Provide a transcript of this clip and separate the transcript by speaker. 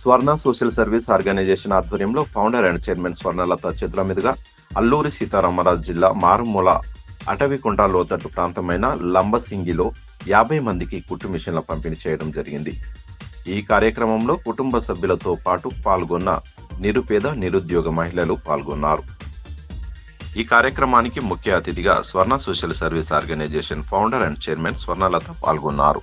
Speaker 1: స్వర్ణ social service organisation ఆధ్వర్యంలో founder and chairman Swarnalatha చేతుల మీదుగా అల్లూరి సీతారామరాజు జిల్లా మారుమూల అటవీకుంట లోతట్టు ప్రాంతమైన లంబసింగిలో యాభై మందికి కుట్టు మిషన్ల పంపిణీ చేయడం జరిగింది. ఈ కార్యక్రమంలో కుటుంబ సభ్యులతో పాటు పాల్గొన్న నిరుపేద నిరుద్యోగ మహిళలు పాల్గొన్నారు. ఈ కార్యక్రమానికి ముఖ్య అతిథిగా Swarna social service organisation founder and chairman Swarnalatha పాల్గొన్నారు.